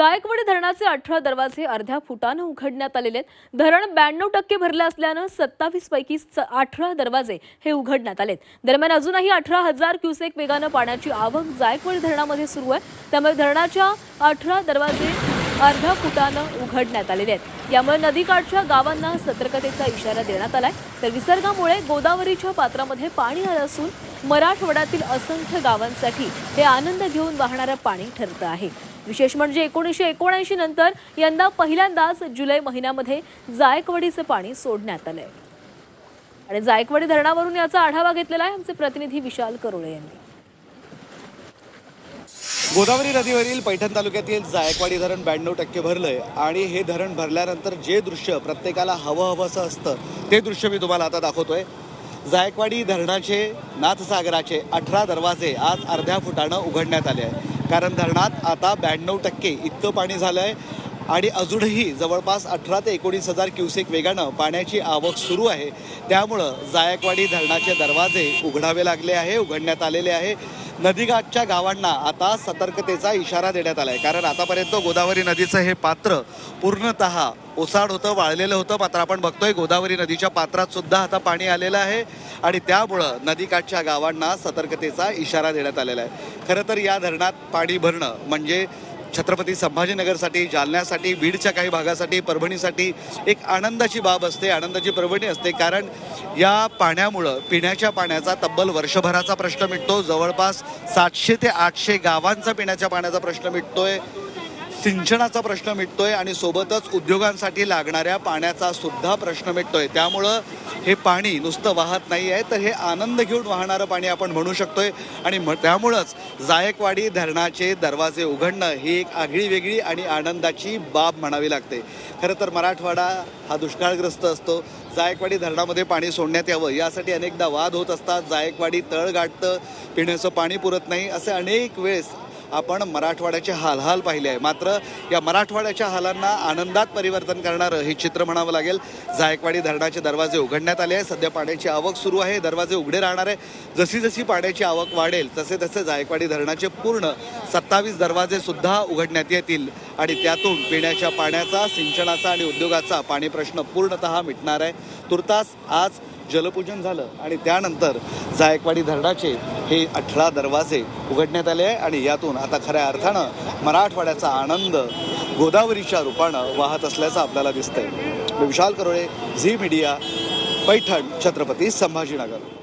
जायकवाडी धरणाचे अठरा दरवाजे अर्ध्या फुटानं उघडण्यात आलेले आहेत. धरण ब्याण्णव टक्के भरले असल्यानं सत्तावीस पैकी अठरा दरवाजे हे उघडण्यात आलेत. दरम्यान अजूनही अठरा हजार क्युसेक वेगानं पाण्याची आवक जायकवाडी धरणामध्ये सुरू आहे. त्यामुळे धरणाच्या अठरा दरवाजे अर्ध्या फुटानं उघडण्यात आलेले आहेत. यामुळे नदीकाठच्या गावांना सतर्कतेचा इशारा देण्यात आलाय. तर विसर्गामुळे गोदावरीच्या पात्रामध्ये पाणी आलं असून मराठवाड्यातील असंख्य गावांसाठी हे आनंद घेऊन वाहणारं पाणी ठरतं आहे. विशेष म्हणजे एकोणीसशे एकोणऐंशी नंतर यंदा पहिल्यांदाच जुलै महिन्यामध्ये जायकवाडीचे पाणी सोडण्यात आलंय. आणि जायकवाडी धरणावरून याचा आढावा घेतलेला आहे आमचे प्रतिनिधी विशाल करोळे यांनी. गोदावरी नदीवरील पैठण तालुक्यातील जायकवाडी धरण ब्याण्णव टक्के भरलंय आणि हे धरण भरल्यानंतर जे दृश्य प्रत्येकाला हवं हवंसं असतं ते दृश्य मी तुम्हाला आता दाखवतोय. जायकवाडी धरणाचे नाथसागराचे अठरा दरवाजे आज अर्ध्या फुटानं उघडण्यात आले आहे कारण धरणात आता ब्याण्णव टक्के इतकं पाणी झालं आहे आणि अजूनही जवळपास अठरा ते एकोणीस हजार क्युसेक वेगानं पाण्याची आवक सुरू आहे. त्यामुळं जायकवाडी धरणाचे दरवाजे उघडावे लागले आहे उघडण्यात आलेले आहे. नदीकाठच्या गावांना आता सतर्कतेचा इशारा देण्यात आला आहे कारण आतापर्यंत गोदावरी नदीचं हे पात्र पूर्णतः ओसाड होतं वाळलेलं होतं. मात्र आपण बघतोय गोदावरी नदीच्या पात्रात सुद्धा आता पाणी आलेलं आहे. आणि त्यामुळं नदीकाठच्या गावांना सतर्कतेचा इशारा देण्यात आलेला आहे. खरं तर या धरणात पाणी भरणं म्हणजे छत्रपती संभाजीनगरसाठी जालन्यासाठी बीडच्या काही भागासाठी परभणीसाठी एक आनंदाची बाब असते आनंदाची परभणी असते. कारण या पाण्यामुळं पिण्याच्या पाण्याचा तब्बल वर्षभराचा प्रश्न मिटतो. जवळपास सातशे ते आठशे गावांचा पिण्याच्या पाण्याचा प्रश्न मिटतोय. सिंचनाचा प्रश्न मिटतोय आणि सोबतच उद्योगांसाठी लागणाऱ्या पाण्याचा सुद्धा प्रश्न मिटतोय. त्यामुळं हे पाणी नुसतं वाहत नाही आहे तर हे आनंद घेऊन वाहणारं पाणी आपण म्हणू शकतोय. आणि म त्यामुळंच जायकवाडी धरणाचे दरवाजे उघडणं ही एक आगळी वेगळी आणि आनंदाची बाब म्हणावी लागते. खरं तर मराठवाडा हा दुष्काळग्रस्त असतो. जायकवाडी धरणामध्ये पाणी सोडण्यात यावं यासाठी अनेकदा वाद होत असतात. जायकवाडी तळ गाठतं पिण्याचं पाणी पुरत नाही असे अनेक वेळेस आपण मराठवाड्याचे हालहाल पाहिले आहे. मात्र या मराठवाड्याच्या हालांना आनंदात परिवर्तन करणारं हे चित्र म्हणावं लागेल. जायकवाडी धरणाचे दरवाजे उघडण्यात आले आहे सध्या पाण्याची आवक सुरू आहे. दरवाजे उघडे राहणार आहे जशी जशी पाण्याची आवक वाढेल तसे तसे जायकवाडी धरणाचे पूर्ण सत्तावीस दरवाजे सुद्धा उघडण्यात येतील. आणि त्यातून पिण्याच्या पाण्याचा सिंचनाचा आणि उद्योगाचा पाणी प्रश्न पूर्णतः मिटणार आहे. तुर्तास आज जलपूजन झालं आणि त्यानंतर जायकवाडी धरणाचे हे अठरा दरवाजे उघडण्यात आले आहे आणि यातून आता खऱ्या अर्थानं मराठवाड्याचा आनंद गोदावरीच्या रूपानं वाहत असल्याचं आपल्याला दिसतंय. Vishal Karole Zee media Paithan Chhatrapati Sambhajinagar.